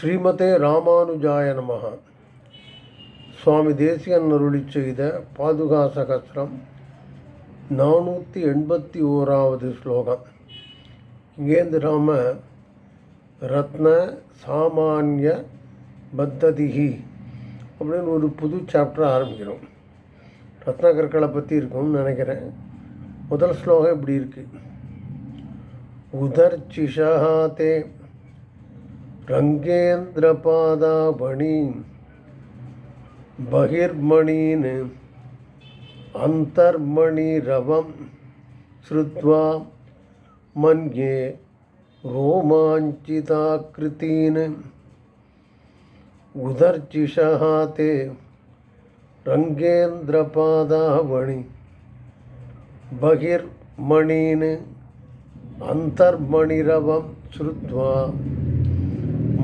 ஸ்ரீமதே ராமானுஜாய நமக சுவாமி தேசியன் அருளி செய்த பாதுகா சகசிரம் நானூற்றி எண்பத்தி ஓராவது ஸ்லோகம். இங்கேருந்து ராம ரத்ன சாமானிய பத்ததிகி அப்படின்னு ஒரு புது சாப்டர் ஆரம்பிக்கிறோம். ரத்ன கற்களை பற்றி இருக்கும்னு நினைக்கிறேன். முதல் ஸ்லோகம் இப்படி இருக்குது உதர்ச்சிஷா தே रङ्गेन्द्रपादावणि बहिर्मणीन् अन्तर्मणिरवं श्रुत्वा मन्ये रोमाञ्चिताकृतीन् उदर्चिषः ते रङ्गेन्द्रपादावणि बहिर्मणीन् अन्तर्मणिरवं श्रुत्वा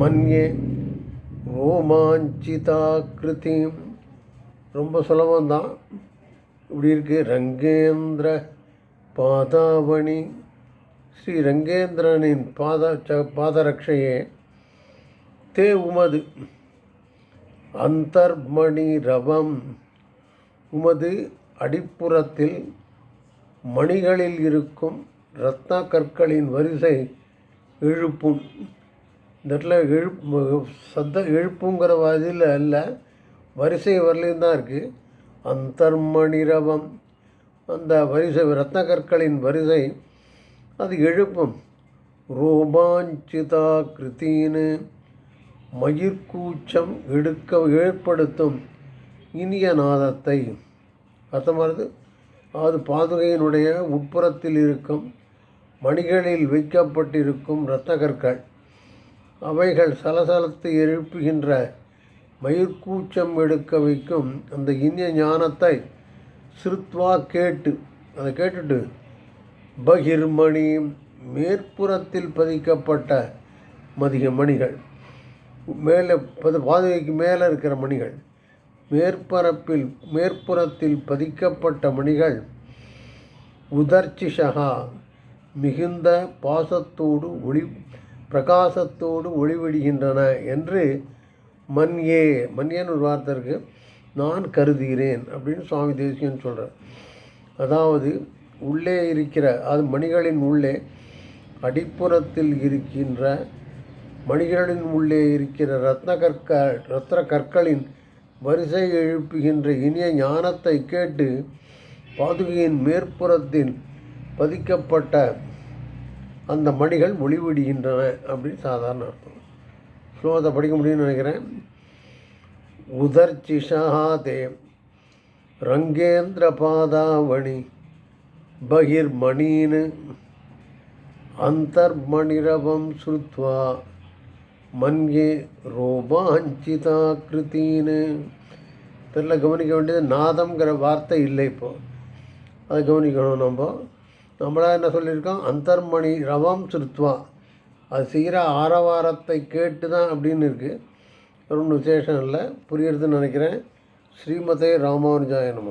மன்யே ரோமாஞ்சிதாக்கிருதி ரொம்ப சுலபந்தான் இப்படி இருக்குது ரங்கேந்திர பாதாவணி. ஸ்ரீ ரங்கேந்திரனின் பாத ச பாதரட்சையே தே உமது அந்தர்மணி ரவம். உமது அடிப்புறத்தில் மணிகளில் இருக்கும் ரத்ன கற்களின் வரிசை எழுப்பும். இந்த இடத்துல எழுப்பு சத்த எழுப்புங்கிற வகையில் அல்ல வரிசை வரலையும் தான் இருக்குது அந்தர்மணிரவம் அந்த வரிசை ரத்ன கற்களின் வரிசை அது எழுப்பும். ரூபாஞ்சிதா கிருத்தின்னு மயிர்கூச்சம் எடுக்க ஏற்படுத்தும் இனிய நாதத்தை. அர்த்தமானது அது பாதுகையினுடைய உட்புறத்தில் இருக்கும் மணிகளில் வைக்கப்பட்டிருக்கும் இரத்தகற்கள் அவைகள் சலசலத்து எழுப்புகின்ற மயிர்கூச்சம் எடுக்க வைக்கும் அந்த இனிய ஞானத்தை சிறுத்வா கேட்டு அதை கேட்டுட்டு பகிர்மணி மேற்புறத்தில் பதிக்கப்பட்ட மதிக மணிகள். மேலே பது பாதுகைக்கு மேலே இருக்கிற மணிகள். மேற்பரப்பில் மேற்புறத்தில் பதிக்கப்பட்ட மணிகள் உதர்ச்சிஷகா மிகுந்த பாசத்தோடு ஒளி பிரகாசத்தோடு ஒளிவிடுகின்றன என்று மன்யே மன்யேன்னு ஒரு வார்த்தை இருக்குது நான் கருதுகிறேன் அப்படின்னு சுவாமி தேசியன் சொல்கிறார் அதாவது உள்ளே இருக்கிற அது மணிகளின் உள்ளே அடிப்புறத்தில் இருக்கின்ற மணிகளின் உள்ளே இருக்கிற ரத்ன கற்க ரத்ன கற்களின் வரிசை எழுப்புகின்ற இனிய ஞானத்தை கேட்டு பாதுகையின் மேற்புறத்தில் பதிக்கப்பட்ட அந்த மணிகள் முழிவிடுகின்றன அப்படின்னு சாதாரண அர்த்தம். ஸ்லோகத்தை படிக்க முடியும்னு நினைக்கிறேன். உதர்ச்சிஷா ரங்கேந்திர பாதாவணி பகிர்மணீன் அந்தர்மணிரவம் ஸ்ருத்வா மன்யே ரோமாஞ்சிதாக்கிருத்தீன்னு தெரில கவனிக்க வேண்டியது நாதம்ங்கிற வார்த்தை இல்லை இப்போது அதை கவனிக்கணும் நம்ம. நம்மளா என்ன சொல்லியிருக்கோம்? அந்தர்மணி ரவம் சிருத்வா. அது செய்கிற ஆரவாரத்தை கேட்டு தான் அப்படின்னு இருக்குது ஒன்றும் விசேஷம் இல்லை. புரியுறதுன்னு நினைக்கிறேன். ஸ்ரீமதே ராமானுஜாய நம.